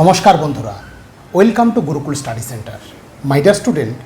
নমস্কার বন্ধুরা welcome to Gurukul study centre my dear student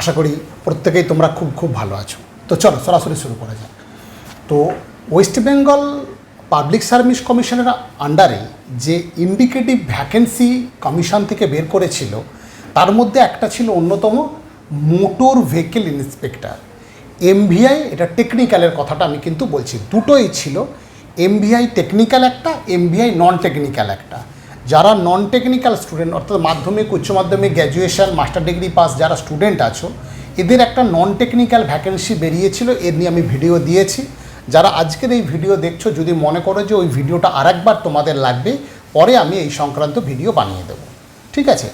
আশা করি প্রত্যেকেই তোমরা খুব খুব ভালো আছো। তো চলো, সরাসরি শুরু করা যাক। তো ওয়েস্ট বেঙ্গল পাবলিক সার্ভিস কমিশনের আন্ডারে যে ইন্ডিকেটিভ ভ্যাকেন্সি কমিশন থেকে বের করেছিল, তার মধ্যে একটা ছিল অন্যতম মোটর ভেহিকেল ইন্সপেক্টর এমভিআই এটা টেকনিক্যালের কথাটা আমি কিন্তু বলছি। দুটোই ছিল এমভিআই টেকনিক্যাল একটা এমভিআই নন টেকনিক্যাল একটা। যারা নন টেকনিক্যাল স্টুডেন্ট অর্থাৎ মাধ্যমিক, উচ্চ মাধ্যমিক গ্র্যাজুয়েশন মাস্টার ডিগ্রি পাস যারা স্টুডেন্ট আছো, এদের একটা নন টেকনিক্যাল ভ্যাকেন্সি বেরিয়েছিল, এর নিয়ে আমি ভিডিও দিয়েছি। যারা আজকের এই ভিডিও দেখছ, যদি মনে করো যে ওই ভিডিওটা আরেকবার তোমাদের লাগবে, পরে আমি এই সংক্রান্ত ভিডিও বানিয়ে দেবো। ঠিক আছে?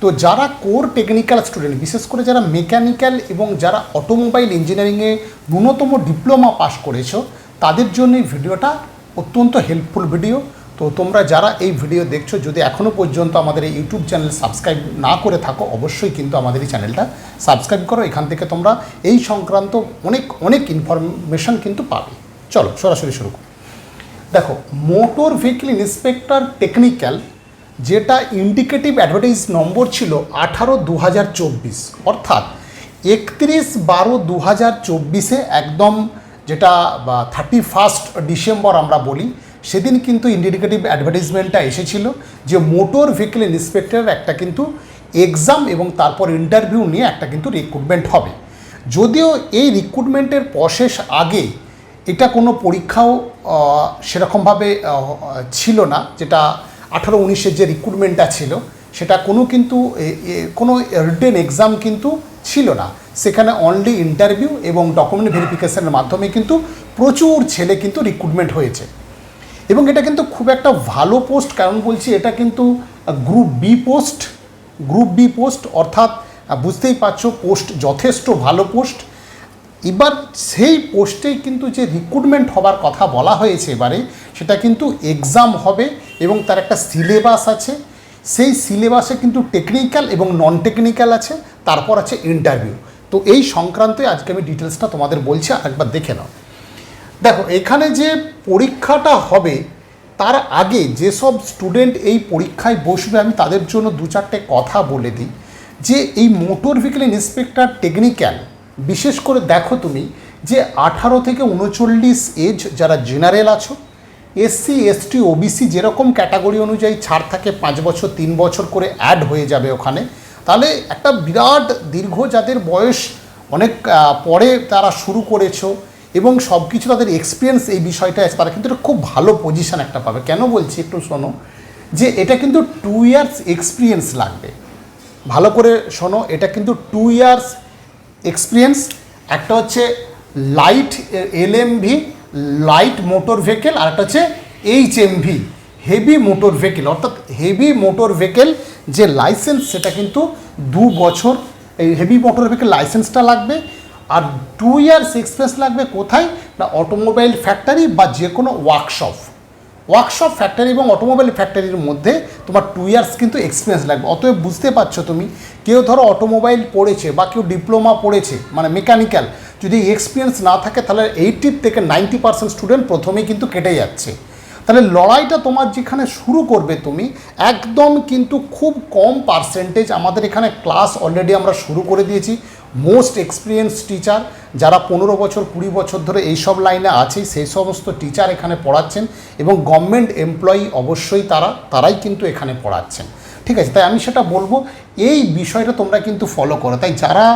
তো যারা কোর টেকনিক্যাল স্টুডেন্ট বিশেষ করে যারা মেকানিক্যাল এবং যারা অটোমোবাইল ইঞ্জিনিয়ারিংয়ে ন্যূনতম ডিপ্লোমা পাশ করেছ, তাদের জন্য এই ভিডিওটা অত্যন্ত হেল্পফুল ভিডিও তো তোমরা যারা এই ভিডিও দেখছ, যদি এখনও পর্যন্ত আমাদের এই ইউটিউব চ্যানেল সাবস্ক্রাইব না করে থাকো, অবশ্যই কিন্তু আমাদের এই চ্যানেলটা সাবস্ক্রাইব করো। এখান থেকে তোমরা এই সংক্রান্ত অনেক অনেক ইনফরমেশন কিন্তু পাবে। চলো, সরাসরি শুরু করি। দেখো মোটর ভেহিকেল ইন্সপেক্টর টেকনিক্যাল যেটা ইন্ডিকেটিভ অ্যাডভার্টাইজ নম্বর ছিল আঠারো দু হাজার চব্বিশ। অর্থাৎ একত্রিশ বারো দু হাজার চব্বিশে একদম যেটা থার্টি ফার্স্ট ডিসেম্বর আমরা বলি সেদিন কিন্তু ইন্ডিকেটিভ অ্যাডভার্টাইজমেন্টটা এসেছিল যে মোটর ভেহিকেল ইন্সপেক্টরের একটা কিন্তু এক্সাম এবং তারপর ইন্টারভিউ নিয়ে একটা কিন্তু রিক্রুটমেন্ট হবে। যদিও এই রিক্রুটমেন্টের প্রসেস আগে এটা কোনো পরীক্ষাও সেরকমভাবে ছিল না, যেটা আঠারো উনিশের যে রিক্রুটমেন্টটা ছিল, সেটা কোনো কিন্তু কোনো রিটেন এক্সাম কিন্তু ছিল না। সেখানে অনলি ইন্টারভিউ এবং ডকুমেন্ট ভেরিফিকেশনের মাধ্যমে কিন্তু প্রচুর ছেলে কিন্তু রিক্রুটমেন্ট হয়েছে। এবং এটা কিন্তু খুব একটা ভালো পোস্ট কারণ বলছি এটা কিন্তু group B post group B post অর্থাৎ বুঝতেই পারছ পোস্ট যথেষ্ট ভালো পোস্ট এবার সেই পোস্টেই কিন্তু যে রিক্রুটমেন্ট হবার কথা বলা হয়েছে এবারে, সেটা কিন্তু এক্সাম হবে এবং তার একটা সিলেবাস আছে। সেই সিলেবাসে কিন্তু টেকনিক্যাল এবং নন টেকনিক্যাল আছে, তারপর আছে ইন্টারভিউ তো এই সংক্রান্তে আজকে আমি ডিটেলসটা তোমাদের বলছি একবার দেখে নাও। দেখো, এখানে যে পরীক্ষাটা হবে, তার আগে যেসব স্টুডেন্ট এই পরীক্ষায় বসবে, আমি তাদের জন্য দু চারটে কথা বলে দিই। যে এই মোটর ভেহিকেল ইন্সপেক্টর টেকনিক্যাল বিশেষ করে দেখো তুমি যে আঠারো থেকে উনচল্লিশ এজ যারা জেনারেল আছো এসসি এসটি ওবিসি যেরকম ক্যাটাগরি অনুযায়ী ছাড় থাকে, পাঁচ বছর, তিন বছর করে অ্যাড হয়ে যাবে ওখানে, তাহলে একটা বিরাট দীর্ঘ যাদের বয়স অনেক পরে তারা শুরু করেছ এবং সব কিছু তাদের এক্সপিরিয়েন্স এই বিষয়টা তারা কিন্তু একটা খুব ভালো পজিশন একটা পাবে। কেন বলছি একটু শোনো? যে এটা কিন্তু টু ইয়ার্স এক্সপিরিয়েন্স লাগবে। ভালো করে শোনো, এটা কিন্তু টু ইয়ার্স এক্সপিরিয়েন্স একটা হচ্ছে light LMV light motor vehicle আর একটা হচ্ছে H MV heavy motor vehicle অর্থাৎ হেভি মোটর ভেহিকেল যে লাইসেন্স সেটা কিন্তু দু বছর, এই হেভি মোটর ভেহিকেল লাইসেন্সটা লাগবে। আর টু ইয়ার্স এক্সপিরিয়েন্স লাগবে কোথায়? না অটোমোবাইল ফ্যাক্টরি বা যে কোনো ওয়ার্কশপ ওয়ার্কশপ ফ্যাক্টরি এবং অটোমোবাইল ফ্যাক্টরির মধ্যে তোমার টু ইয়ার্স কিন্তু এক্সপিরিয়েন্স লাগবে। অতএব বুঝতে পারছ তুমি, কেউ ধরো অটোমোবাইল পড়েছে বা কেউ ডিপ্লোমা পড়েছে মানে মেকানিক্যাল যদি এক্সপিরিয়েন্স না থাকে তাহলে এইটি থেকে নাইনটি পার্সেন্ট স্টুডেন্ট প্রথমেই কিন্তু কেটে যাচ্ছে। তাহলে লড়াইটা তোমার যেখানে শুরু করবে তুমি, একদম কিন্তু খুব কম পার্সেন্টেজ আমাদের এখানে ক্লাস অলরেডি আমরা শুরু করে দিয়েছি। মোস্ট এক্সপিরিয়েন্স টিচার যারা পনেরো বছর, কুড়ি বছর ধরে এইসব লাইনে আছে, সেই সমস্ত টিচার এখানে পড়াচ্ছেন এবং গভর্নমেন্ট এমপ্লয়ি অবশ্যই তারা, তারাই কিন্তু এখানে পড়াচ্ছেন। ঠিক আছে, তাই আমি সেটা বলব, এই বিষয়টা তোমরা কিন্তু ফলো করো। তাই যারা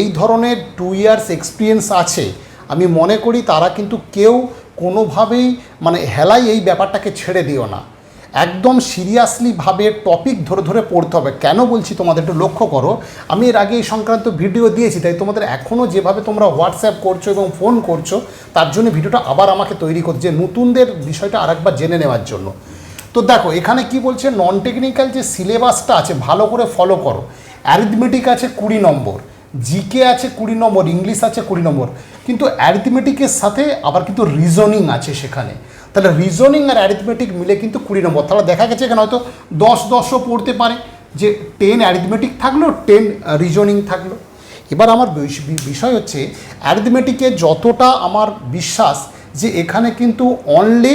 এই ধরনের টু ইয়ার্স এক্সপিরিয়েন্স আছে, আমি মনে করি তারা কিন্তু কেউ কোনোভাবেই মানে হেলাই এই ব্যাপারটাকে ছেড়ে দিও না। একদম সিরিয়াসলিভাবে টপিক ধরে ধরে পড়তে হবে। কেন বলছি তোমাদের একটু লক্ষ্য করো? আমি এর আগে এই সংক্রান্ত ভিডিও দিয়েছি, তাই তোমাদের এখনও যেভাবে তোমরা হোয়াটসঅ্যাপ করছ এবং ফোন করছ, তার জন্য ভিডিওটা আবার আমাকে তৈরি করছে যে নতুনদের বিষয়টা আরেকবার জেনে নেওয়ার জন্য। তো দেখো, এখানে কি বলছে? নন টেকনিক্যাল যে সিলেবাসটা আছে, ভালো করে ফলো করো। অ্যারিথমেটিক আছে কুড়ি নম্বর জিকে আছে কুড়ি নম্বর ইংলিশ আছে কুড়ি নম্বর। কিন্তু অ্যারিথমেটিকের সাথে আবার কিন্তু রিজনিং আছে সেখানে। তাহলে রিজনিং আর অ্যারিথমেটিক মিলে কিন্তু কুড়ি নম্বর। তাহলে দেখা গেছে এখানে হয়তো দশ দশও পড়তে পারে যে টেন অ্যারিথমেটিক থাকল টেন রিজনিং থাকল। এবার আমার বিষয় হচ্ছে অ্যারিথমেটিকে যতটা আমার বিশ্বাস যে এখানে কিন্তু অনলি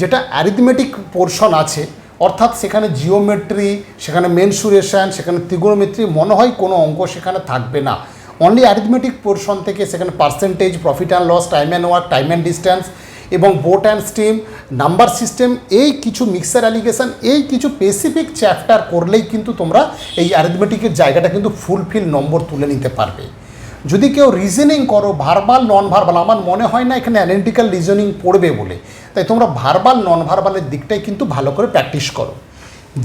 যেটা অ্যারিথমেটিক পোর্শন আছে, অর্থাৎ সেখানে জিওমেট্রি সেখানে মেনসুরেশন সেখানে ত্রিগোণমিত্রি মনে হয় কোনো অঙ্ক সেখানে থাকবে না। অনলি অ্যারিথমেটিক পোর্শন থেকে সেখানে percentage profit and loss time and work time and distance এবং boat and steam number system এই কিছু মিক্সার অ্যালিগেশন এই কিছু স্পেসিফিক চ্যাপ্টার করলেই কিন্তু তোমরা এই অ্যারিথমেটিকের জায়গাটা কিন্তু ফুলফিল নম্বর তুলে নিতে পারবে। যদি কেউ রিজনিং করো ভার্বাল নন ভার্বাল আমার মনে হয় না এখানে অ্যানালিটিক্যাল রিজনিং পড়বে বলে। তাই তোমরা ভার্বাল নন ভার্বালের দিকটাই কিন্তু ভালো করে প্র্যাকটিস করো।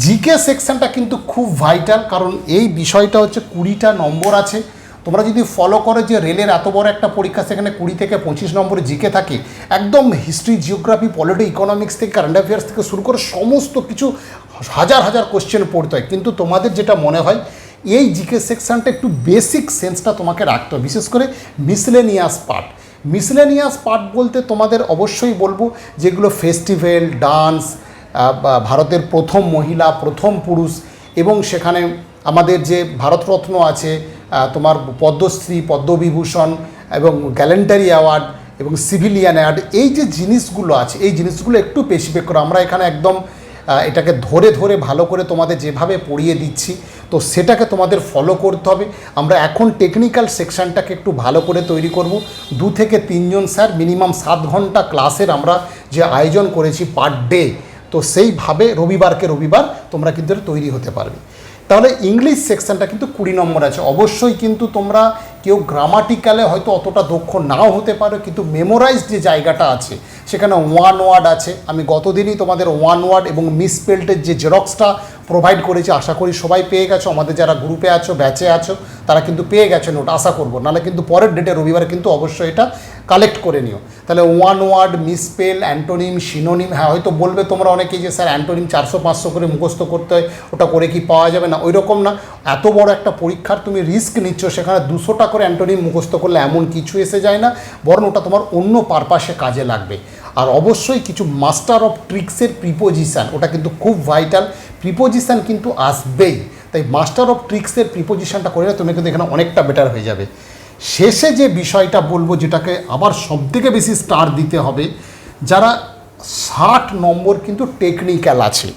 জিকে সেকশনটা কিন্তু খুব ভাইটাল কারণ এই বিষয়টা হচ্ছে কুড়িটা নম্বর আছে। তোমরা যদি ফলো করো যে রেলের এত বড় একটা পরীক্ষা, সেখানে কুড়ি থেকে পঁচিশ নম্বরে জিকে থাকে, একদম হিস্ট্রি জিওগ্রাফি পলিটি ইকোনমিক্স থেকে কারেন্ট অ্যাফেয়ার্স থেকে শুরু করে সমস্ত কিছু হাজার হাজার কোশ্চেন পড়তে হয়। কিন্তু তোমাদের যেটা মনে হয়, এই জিকে সেকশনটা একটু বেসিক সেন্সটা তোমাকে রাখতে হবে। বিশেষ করে মিসলেনিয়াস পার্ট মিসলেনিয়াস পার্ট বলতে তোমাদের অবশ্যই বলব, যেগুলো ফেস্টিভ্যাল ডান্স ভারতের প্রথম মহিলা, প্রথম পুরুষ এবং সেখানে আমাদের যে ভারতরত্ন আছে তোমার পদ্মশ্রী, পদ্মবিভূষণ এবং গ্যালেন্টারি অ্যাওয়ার্ড এবং সিভিলিয়ান অ্যাওয়ার্ড, এই যে জিনিসগুলো আছে, এই জিনিসগুলো একটু স্পেসিফিক করে। আমরা এখানে একদম এটাকে ধরে ধরে ভালো করে তোমাদের যেভাবে পড়িয়ে দিচ্ছি, তো সেটাকে তোমাদের ফলো করতে হবে। আমরা এখন টেকনিক্যাল সেকশনটাকে একটু ভালো করে তৈরি করব। দু থেকে তিনজন স্যার মিনিমাম সাত ঘণ্টা ক্লাসের আমরা যে আয়োজন করেছি পার ডে তো সেইভাবে রবিবারকে রবিবার তোমরা কিন্তু তৈরি হতে পারবে। তাহলে ইংলিশ সেকশনটা কিন্তু কুড়ি নম্বর আছে। অবশ্যই কিন্তু তোমরা কেউ গ্রামাটিক্যালে হয়তো অতটা দক্ষ নাও হতে পারো, কিন্তু মেমোরাইজ যে জায়গাটা আছে, সেখানে ওয়ান ওয়ার্ড আছে। আমি গতদিনই তোমাদের ওয়ান ওয়ার্ড এবং মিসপেল্টের যে জেরক্সটা প্রোভাইড করেছি, আশা করি সবাই পেয়ে গেছো। আমাদের যারা গ্রুপে আছো ব্যাচে আছো, তারা কিন্তু পেয়ে গেছো নোট আশা করব। নাহলে কিন্তু পরের ডেটে রবিবার কিন্তু অবশ্যই এটা কালেক্ট করে নিও। তাহলে one word misspell antonym synonym হ্যাঁ হয়তো বলবে তোমরা অনেকেই যে, স্যার অ্যান্টোনিম চারশো, পাঁচশো করে মুখস্থ করতে হয়, ওটা করে কি পাওয়া যাবে? না ওই রকম না। এত বড় একটা পরীক্ষার তুমি রিস্ক নিচ্ছ, সেখানে দুশোটা করে অ্যান্টোনিম মুখস্থ করলে এমন কিছু এসে যায় না, বরং ওটা তোমার অন্য পারপাসে কাজে লাগবে। আর অবশ্যই কিছু মাস্টার অফ ট্রিক্সের প্রিপোজিশান ওটা কিন্তু খুব ভাইটাল প্রিপোজিশান কিন্তু আসবেই। তাই মাস্টার অফ ট্রিক্সের প্রিপোজিশানটা করে তুমি কিন্তু এখানে অনেকটা বেটার হয়ে যাবে। শেষে যে বিষয়টা বলব যেটাকে আবার সবথেকে বেশি স্টার দিতে হবে, যারা ষাট নম্বর কিন্তু টেকনিক্যাল আছে,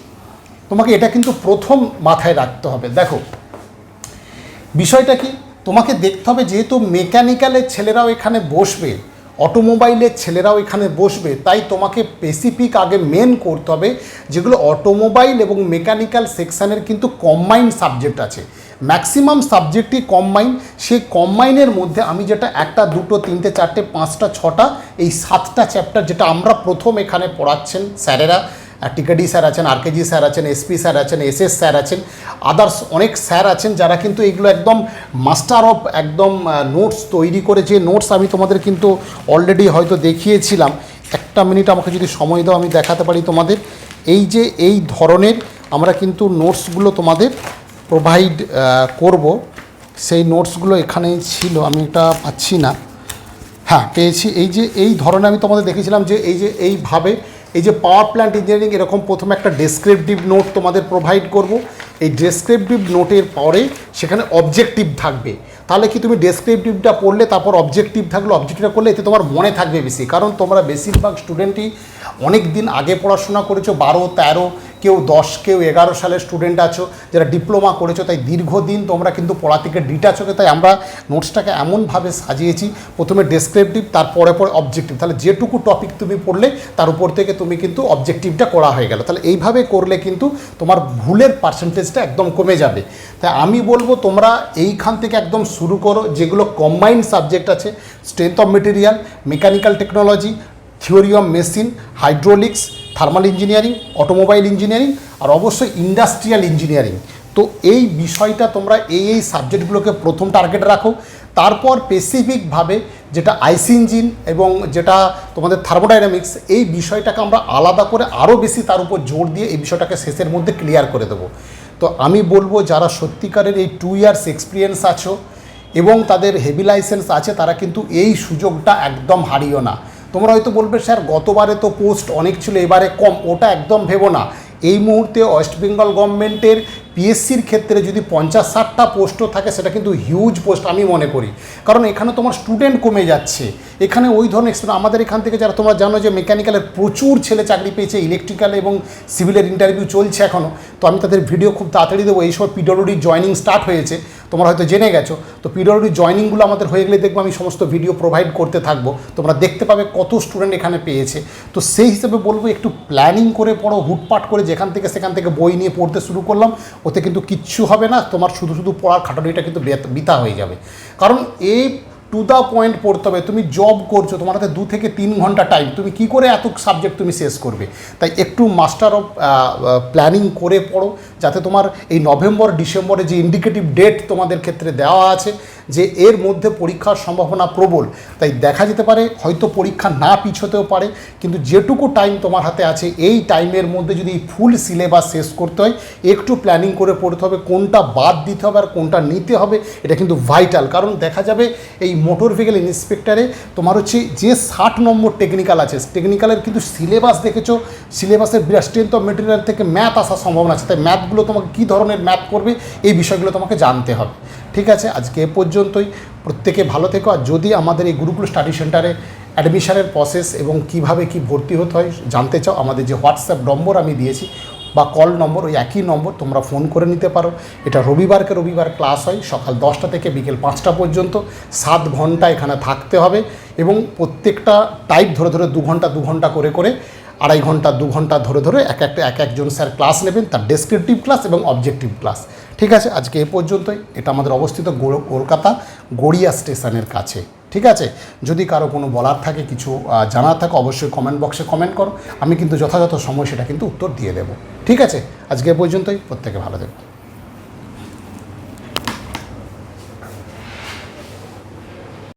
তোমাকে এটা কিন্তু প্রথম মাথায় রাখতে হবে। দেখো, বিষয়টা কি? তোমাকে দেখতে হবে যেহেতু মেকানিক্যালের ছেলেরাও এখানে বসবে অটোমোবাইলের ছেলেরাও এখানে বসবে। তাই তোমাকে স্পেসিফিক আগে মেন করতে হবে যেগুলো অটোমোবাইল এবং মেকানিক্যাল সেকশানের কিন্তু কম্বাইন্ড সাবজেক্ট আছে। ম্যাক্সিমাম সাবজেক্টই কম্বাইন সেই কম্বাইনের মধ্যে আমি যেটা একটা, দুটো, তিনটে, চারটে, পাঁচটা, ছটা, এই সাতটা চ্যাপ্টার যেটা আমরা প্রথম এখানে পড়াচ্ছেন স্যারেরা টিকাডি স্যার আছেন, আরকেজি স্যার আছেন, এসপি স্যার আছেন এস এস স্যার আছেন আদার্স অনেক স্যার আছেন যারা কিন্তু এগুলো একদম মাস্টার অফ একদম নোটস তৈরি করে যে নোটস আমি তোমাদের কিন্তু অলরেডি হয়তো দেখিয়েছিলাম। একটা মিনিট আমাকে যদি সময় দাও, আমি দেখাতে পারি তোমাদের। এই যে এই ধরনের আমরা কিন্তু নোটসগুলো তোমাদের প্রোভাইড করব। সেই নোটসগুলো এখানে ছিল, আমি এটা পাচ্ছি না। হ্যাঁ পেয়েছি। এই যে এই ধরনের আমি তোমাদের দেখেছিলাম যে এই যে এইভাবে এই যে পাওয়ার প্ল্যান্ট ইঞ্জিনিয়ারিং এরকম প্রথমে একটা ডেসক্রিপটিভ নোট তোমাদের প্রোভাইড করব। এই ডেসক্রিপটিভ নোটের পরে সেখানে অবজেক্টিভ থাকবে। তাহলে কি তুমি ডেসক্রিপটিভটা পড়লে, তারপর অবজেক্টিভ থাকলে অবজেক্টিভটা করলে, এতে তোমার মনে থাকবে বেশি। কারণ তোমরা বেশিরভাগ স্টুডেন্টই অনেক দিন আগে পড়াশোনা করেছ, বারো, তেরো কেউ দশ, কেউ এগারো সালের স্টুডেন্ট আছো, যারা ডিপ্লোমা করেছ, তাই দীর্ঘদিন তোমরা কিন্তু পড়া থেকে ডিটাচ হবে তাই আমরা নোটসটাকে এমনভাবে সাজিয়েছি, প্রথমে ডেসক্রিপটিভ তারপরে পরে অবজেক্টিভ তাহলে যেটুকু টপিক তুমি পড়লে, তার উপর থেকে তুমি কিন্তু অবজেক্টিভটা করা হয়ে গেল। তাহলে এইভাবে করলে কিন্তু তোমার ভুলের পার্সেন্টেজটা একদম কমে যাবে। তাই আমি বলব, তোমরা এইখান থেকে একদম শুরু করো, যেগুলো কম্বাইন্ড সাবজেক্ট আছে strength of material mechanical technology theory of machine hydraulics thermal engineering automobile engineering আর অবশ্যই ইন্ডাস্ট্রিয়াল ইঞ্জিনিয়ারিং তো এই বিষয়টা তোমরা এই এই সাবজেক্টগুলোকে প্রথম টার্গেট রাখো। তারপর স্পেসিফিকভাবে যেটা আইসি ইঞ্জিন এবং যেটা তোমাদের থার্মোডাইনামিক্স এই বিষয়টাকে আমরা আলাদা করে আরও বেশি তার উপর জোর দিয়ে এই বিষয়টাকে শেষের মধ্যে ক্লিয়ার করে দেবো। তো আমি বলব, যারা সত্যিকারের এই টু ইয়ার্স এক্সপিরিয়েন্স আছো এবং তাদের হেভি লাইসেন্স আছে, তারা কিন্তু এই সুযোগটা একদম হারিও না। তোমরা হয়তো বলবে, স্যার, গতবারে তো পোস্ট অনেক ছিল, এবারে কম। ওটা একদম ভেবো না। এই মুহূর্তে ওয়েস্ট বেঙ্গল গভর্নমেন্টের পিএসসির ক্ষেত্রে যদি পঞ্চাশ ষাটটা পোস্টও থাকে, সেটা কিন্তু হিউজ পোস্ট আমি মনে করি। কারণ এখানে তোমার স্টুডেন্ট কমে যাচ্ছে। এখানে ওই ধরনের আমাদের এখান থেকে যারা তোমরা জানো যে মেকানিক্যালের প্রচুর ছেলে চাকরি পেয়েছে ইলেকট্রিক্যাল এবং সিভিলের ইন্টারভিউ চলছে এখনও তো আমি তাদের ভিডিও খুব তাড়াতাড়ি দেবো। এই সময় পিডব্লিউডি জয়নিং স্টার্ট হয়েছে। তোমরা হয়তো জেনে গেছো। তো পিডব্লিউডি জয়নিংগুলো আমাদের হয়ে গেলে দেখব আমি সমস্ত ভিডিও প্রোভাইড করতে থাকব। তোমরা দেখতে পাবে কত স্টুডেন্ট এখানে পেয়েছে। তো সেই হিসেবে বলব একটু প্ল্যানিং করে পড়ো, হুটপাট করে যেখান থেকে সেখান থেকে বই নিয়ে পড়তে শুরু করলাম। ওতে কিন্তু কিচ্ছু হবে না, তোমার শুধু শুধু পড়ার খাটানিটা কিন্তু বৃথা হয়ে যাবে। কারণ এই টু দ্য পয়েন্ট পড়তে হবে। তুমি জব করছ, তোমার হাতে দু থেকে তিন ঘণ্টা টাইম তুমি কি করে এত সাবজেক্ট তুমি শেষ করবে? তাই একটু মাস্টার অফ প্ল্যানিং করে পড়ো, যাতে তোমার এই নভেম্বর ডিসেম্বরে যে ইন্ডিকেটিভ ডেট তোমাদের ক্ষেত্রে দেওয়া আছে, যে এর মধ্যে পরীক্ষার সম্ভাবনা প্রবল। তাই দেখা যেতে পারে, হয়তো পরীক্ষা না পিছোতেও পারে, কিন্তু যেটুকু টাইম তোমার হাতে আছে, এই টাইমের মধ্যে যদি ফুল সিলেবাস শেষ করতে হয়, একটু প্ল্যানিং করে পড়তে হবে, কোনটা বাদ দিতে হবে আর কোনটা নিতে হবে, এটা কিন্তু ভাইটাল কারণ দেখা যাবে, এই মোটর ভেহিকেল ইন্সপেক্টরে তোমার হচ্ছে যে ষাট নম্বর টেকনিক্যাল আছে। টেকনিক্যালের কিন্তু সিলেবাস দেখেছ? সিলেবাসের স্ট্রেংথ অফ মেটেরিয়াল থেকে ম্যাথ আসার সম্ভাবনা আছে। তাই ম্যাথগুলো তোমাকে কী ধরনের ম্যাথ করবে, এই বিষয়গুলো তোমাকে জানতে হবে। ঠিক আছে? আজকে এ পর্যন্তই। প্রত্যেকে ভালো থেকো। আর যদি আমাদের এই গুরুকুল স্টাডি সেন্টারে অ্যাডমিশনের প্রসেস এবং কীভাবে কি ভর্তি হতে হয় জানতে চাও, আমাদের যে হোয়াটসঅ্যাপ নম্বর আমি দিয়েছি বা কল নম্বর ওই একই নম্বর তোমরা ফোন করে নিতে পারো। এটা রবিবারকে রবিবার ক্লাস হয়, সকাল দশটা থেকে বিকেল পাঁচটা পর্যন্ত। সাত ঘণ্টা এখানে থাকতে হবে এবং প্রত্যেকটা টাইপ ধরে ধরে দু ঘণ্টা দু ঘণ্টা করে করে আড়াই ঘণ্টা, দু ঘণ্টা ধরে ধরে এক একটা, এক একজন স্যার ক্লাস নেবেন, তার ডেসক্রিপটিভ ক্লাস এবং অবজেক্টিভ ক্লাস ঠিক আছে, আজকে এ পর্যন্তই। এটা আমাদের অবস্থিত কলকাতা গড়িয়া স্টেশনের কাছে। ঠিক আছে? যদি কারও কোনো বলার থাকে, কিছু জানার থাকে, অবশ্যই কমেন্ট বক্সে কমেন্ট করো। আমি কিন্তু যথাযথ সময় সেটা কিন্তু উত্তর দিয়ে দেবো। ঠিক আছে? আজকে পর্যন্তই। প্রত্যেকে ভালো দেবো